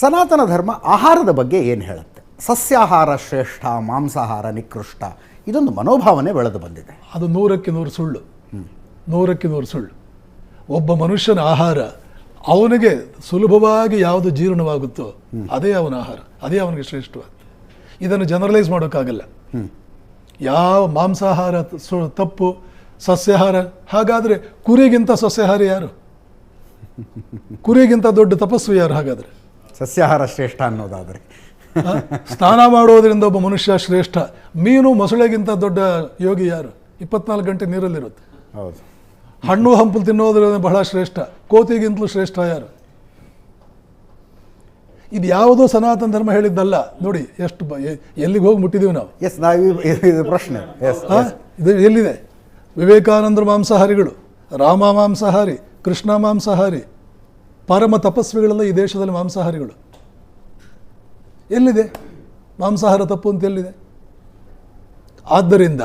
ಸನಾತನ ಧರ್ಮ ಆಹಾರದ ಬಗ್ಗೆ ಏನು ಹೇಳುತ್ತೆ? ಸಸ್ಯಾಹಾರ ಶ್ರೇಷ್ಠ ಮಾಂಸಾಹಾರ ನಿಕೃಷ್ಟ ಇದೊಂದು ಮನೋಭಾವನೆ ಬೆಳೆದು ಬಂದಿದೆ. ಅದು ನೂರಕ್ಕೆ ನೂರು ಸುಳ್ಳು. ನೂರಕ್ಕೆ ನೂರು ಸುಳ್ಳು. ಒಬ್ಬ ಮನುಷ್ಯನ ಆಹಾರ ಅವನಿಗೆ ಸುಲಭವಾಗಿ ಯಾವುದು ಜೀರ್ಣವಾಗುತ್ತೋ ಅದೇ ಅವನ ಆಹಾರ ಅದೇ ಅವನಿಗೆ ಶ್ರೇಷ್ಠವಾದ. ಇದನ್ನು ಜನರಲೈಸ್ ಮಾಡೋಕ್ಕಾಗಲ್ಲ. ಯಾವ ಮಾಂಸಾಹಾರ ತಪ್ಪು ಸಸ್ಯಾಹಾರ ಹಾಗಾದರೆ ಕುರಿಗಿಂತ ಸಸ್ಯಾಹಾರಿ ಯಾರು? ಕುರಿಗಿಂತ ದೊಡ್ಡ ತಪಸ್ವಿ ಯಾರು ಹಾಗಾದರೆ? ಸಸ್ಯಾಹಾರ ಶ್ರೇಷ್ಠ ಅನ್ನೋದಾದರೆ? ಸ್ನಾನ ಮಾಡೋದ್ರಿಂದ ಒಬ್ಬ ಮನುಷ್ಯ ಶ್ರೇಷ್ಠ. ಮೀನು ಮೊಸಳೆಗಿಂತ ದೊಡ್ಡ ಯೋಗಿ ಯಾರು? ಇಪ್ಪತ್ನಾಲ್ಕು ಗಂಟೆ ನೀರಲ್ಲಿರುತ್ತೆ. ಹೌದು. ಹಣ್ಣು ಹಂಪಲು ತಿನ್ನೋದ್ರಿಂದ ಬಹಳ ಶ್ರೇಷ್ಠ. ಕೋತಿಗಿಂತಲೂ ಶ್ರೇಷ್ಠ ಯಾರು? ಇದು ಯಾವುದೋ ಸನಾತನ ಧರ್ಮ ಹೇಳಿದ್ದಲ್ಲ. ನೋಡಿ ಎಷ್ಟು ಎಲ್ಲಿಗೆ ಹೋಗಿ ಮುಟ್ಟಿದೀವಿ ನಾವು? ಎಸ್ ನಾವು ಇದು- ಪ್ರಶ್ನೆ? ಇದು ಎಲ್ಲಿದೆ? ವಿವೇಕಾನಂದರು ಮಾಂಸಾಹಾರಿಗಳು. ರಾಮ ಮಾಂಸಾಹಾರಿ ಕೃಷ್ಣ ಮಾಂಸಾಹಾರಿ ಪರಮ ತಪಸ್ವಿಗಳೆಲ್ಲ ಈ ದೇಶದಲ್ಲಿ ಮಾಂಸಾಹಾರಿಗಳು. ಎಲ್ಲಿದೆ? ಮಾಂಸಾಹಾರ ತಪ್ಪು ಅಂತ ಎಲ್ಲಿದೆ? ಆದ್ದರಿಂದ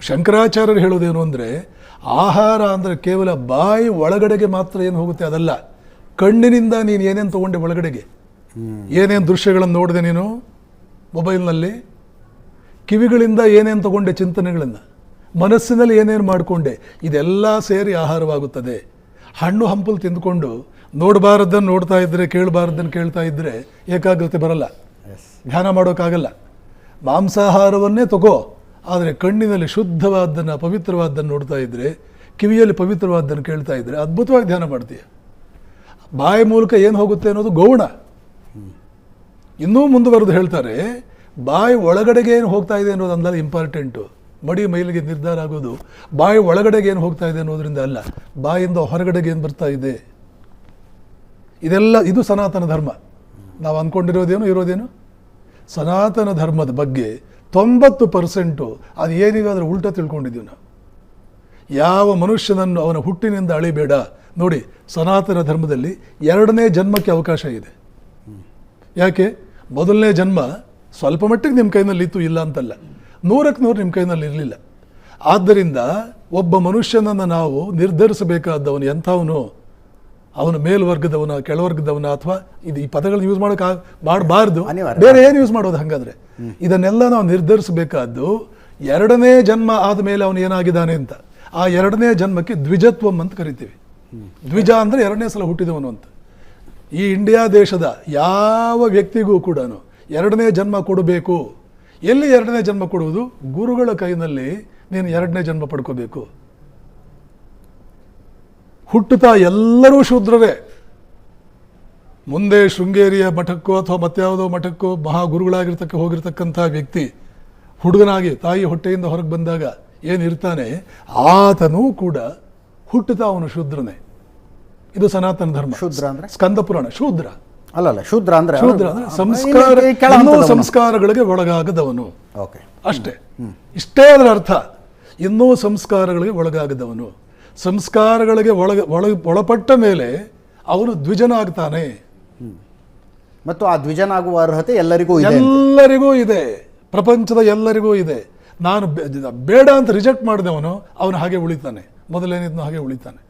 ಶಂಕರಾಚಾರ್ಯರು ಹೇಳೋದೇನು ಅಂದರೆ, ಆಹಾರ ಅಂದರೆ ಕೇವಲ ಬಾಯಿ ಒಳಗಡೆಗೆ ಮಾತ್ರ ಏನು ಹೋಗುತ್ತೆ ಅದಲ್ಲ. ಕಣ್ಣಿನಿಂದ ನೀನು ಏನೇನು ತಗೊಂಡೆ ಒಳಗಡೆಗೆ? ಏನೇನು ದೃಶ್ಯಗಳನ್ನು ನೋಡಿದೆ ನೀನು? ಮೊಬೈಲ್ನಲ್ಲಿ? ಕಿವಿಗಳಿಂದ ಏನೇನು ತಗೊಂಡೆ ಚಿಂತನೆಗಳನ್ನು ಮನಸ್ಸಿನಲ್ಲಿ ಏನೇನು ಮಾಡಿಕೊಂಡೆ? ಇದೆಲ್ಲ ಸೇರಿ ಆಹಾರವಾಗುತ್ತದೆ. ಹಣ್ಣು ಹಂಪಲು ತಿಂದುಕೊಂಡು ನೋಡಬಾರದನ್ನು ನೋಡ್ತಾ ಇದ್ದರೆ ಕೇಳಬಾರದನ್ನು ಕೇಳ್ತಾ ಇದ್ದರೆ ಏಕಾಗ್ರತೆ ಬರಲ್ಲ. ಧ್ಯಾನ ಮಾಡೋಕ್ಕಾಗಲ್ಲ. ಮಾಂಸಾಹಾರವನ್ನೇ ತಗೋ ಆದರೆ ಕಣ್ಣಿನಲ್ಲಿ ಶುದ್ಧವಾದ್ದನ್ನು ಪವಿತ್ರವಾದ್ದನ್ನು ನೋಡ್ತಾ ಇದ್ದರೆ ಕಿವಿಯಲ್ಲಿ ಪವಿತ್ರವಾದ್ದನ್ನು ಕೇಳ್ತಾ ಇದ್ದರೆ ಅದ್ಭುತವಾಗಿ ಧ್ಯಾನ ಮಾಡ್ತೀಯ. ಬಾಯಿ ಮೂಲಕ ಏನು ಹೋಗುತ್ತೆ ಅನ್ನೋದು ಗೌಣ. ಇನ್ನೂ ಮುಂದುವರೆದು ಹೇಳ್ತಾರೆ ಬಾಯಿ ಒಳಗಡೆಗೆ ಏನು ಹೋಗ್ತಾ ಇದೆ ಅನ್ನೋದು ಅಂದಾಗ ಇಂಪಾರ್ಟೆಂಟು ಮಡಿ ಮೈಲಿಗೆ ನಿರ್ಧಾರ ಆಗೋದು ಬಾಯಿ ಒಳಗಡೆಗೆ ಏನು ಹೋಗ್ತಾ ಇದೆ ಅನ್ನೋದರಿಂದ ಅಲ್ಲ ಬಾಯಿಂದ ಹೊರಗಡೆಗೆ ಏನು ಬರ್ತಾ ಇದೆ? ಇದೆಲ್ಲ, ಇದು ಸನಾತನ ಧರ್ಮ. ನಾವು ಅಂದ್ಕೊಂಡಿರೋದೇನು ಇರೋದೇನು? ಸನಾತನ ಧರ್ಮದ ಬಗ್ಗೆ ತೊಂಬತ್ತು ಪರ್ಸೆಂಟು ಅದು ಏನಿದೆ ಅದರ ಉಲ್ಟ ತಿಳ್ಕೊಂಡಿದ್ದೀವಿ ನಾವು. ಯಾವ ಮನುಷ್ಯನನ್ನು ಅವನ ಹುಟ್ಟಿನಿಂದ ಅಳಿಬೇಡ. ನೋಡಿ, ಸನಾತನ ಧರ್ಮದಲ್ಲಿ ಎರಡನೇ ಜನ್ಮಕ್ಕೆ ಅವಕಾಶ ಇದೆ. ಯಾಕೆ? ಮೊದಲನೇ ಜನ್ಮ ಸ್ವಲ್ಪ ಮಟ್ಟಿಗೆ ನಿಮ್ಮ ಕೈನಲ್ಲಿ ಇತ್ತು ಇಲ್ಲ ಅಂತಲ್ಲ. ನೂರಕ್ಕೆ ನೂರು ನಿಮ್ಮ ಕೈನಲ್ಲಿ ಇರಲಿಲ್ಲ. ಆದ್ದರಿಂದ ಒಬ್ಬ ಮನುಷ್ಯನನ್ನು ನಾವು ನಿರ್ಧರಿಸಬೇಕಾದವನು ಎಂಥವನು? ಅವನು ಮೇಲ್ವರ್ಗದವನ ಕೆಳವರ್ಗದವನ ಅಥವಾ ಇದು ಈ ಪದಗಳನ್ನ ಯೂಸ್ ಮಾಡೋಕೆ ಮಾಡಬಾರ್ದು. ಬೇರೆ ಏನು ಯೂಸ್ ಮಾಡೋದು ಹಾಗಾದ್ರೆ? ಇದನ್ನೆಲ್ಲ ನಾವು ನಿರ್ಧರಿಸಬೇಕಾದ್ದು ಎರಡನೇ ಜನ್ಮ ಆದಮೇಲೆ ಅವನು ಏನಾಗಿದ್ದಾನೆ ಅಂತ. ಆ ಎರಡನೇ ಜನ್ಮಕ್ಕೆ ದ್ವಿಜತ್ವಂ ಅಂತ ಕರಿತೀವಿ. ದ್ವಿಜ ಅಂದ್ರೆ ಎರಡನೇ ಸಲ ಹುಟ್ಟಿದವನು ಅಂತ. ಈ ಇಂಡಿಯಾ ದೇಶದ ಯಾವ ವ್ಯಕ್ತಿಗೂ ಕೂಡ ಎರಡನೇ ಜನ್ಮ ಕೊಡಬೇಕು. ಎಲ್ಲಿ ಎರಡನೇ ಜನ್ಮ ಕೊಡುವುದು? ಗುರುಗಳ ಕೈನಲ್ಲಿ ನೀನು ಎರಡನೇ ಜನ್ಮ ಪಡ್ಕೋಬೇಕು. ಹುಟ್ಟುತ್ತಾ ಎಲ್ಲರೂ ಶೂದ್ರರೇ ಮುಂದೆ ಶೃಂಗೇರಿಯ ಮಠಕ್ಕೋ ಅಥವಾ ಮತ್ಯಾವುದೋ ಮಠಕ್ಕೋ ಮಹಾಗುರುಗಳಾಗಿರ್ತಕ್ಕ ಹೋಗಿರ್ತಕ್ಕಂಥ ವ್ಯಕ್ತಿ ಹುಡುಗನಾಗಿ ತಾಯಿ ಹೊಟ್ಟೆಯಿಂದ ಹೊರಗೆ ಬಂದಾಗ ಏನಿರ್ತಾನೆ ಆತನೂ ಕೂಡ ಹುಟ್ಟುತ್ತಾ ಅವನು ಶೂದ್ರನೇ. ಇದು ಸನಾತನ ಧರ್ಮ. ಶೂದ್ರ ಅಂದ್ರೆ? ಸ್ಕಂದ ಪುರಾಣ ಶೂದ್ರ. ಅಲ್ಲ ಶೂದ್ರ ಅಂದ್ರೆ ಶೂದ್ರ ಅಂದ್ರೆ ಸಂಸ್ಕಾರ ಇನ್ನೂ ಸಂಸ್ಕಾರಗಳಿಗೆ ಒಳಗಾಗದವನು. ಓಕೆ. ಅಷ್ಟೇ. ಇಷ್ಟೇ ಅದರ ಅರ್ಥ. ಇನ್ನೂ ಸಂಸ್ಕಾರಗಳಿಗೆ ಒಳಗಾಗದವನು. ಸಂಸ್ಕಾರಗಳಿಗೆ ಒಳಗ ಒಳಗೆ ಒಳಪಟ್ಟ ಮೇಲೆ ಅವನು ದ್ವಿಜನಾಗ್ತಾನೆ. ಮತ್ತು ಆ ದ್ವಿಜನ ಆಗುವ ಅರ್ಹತೆ ಎಲ್ಲರಿಗೂ ಎಲ್ಲರಿಗೂ ಇದೆ. ಪ್ರಪಂಚದ ಎಲ್ಲರಿಗೂ ಇದೆ. ನಾನು ಬೇಡ ಅಂತ ರಿಜೆಕ್ಟ್ ಮಾಡಿದವನು ಅವನು ಹಾಗೆ ಉಳಿತಾನೆ. ಮೊದಲೇನಿದ್ನು ಹಾಗೆ ಉಳಿತಾನೆ.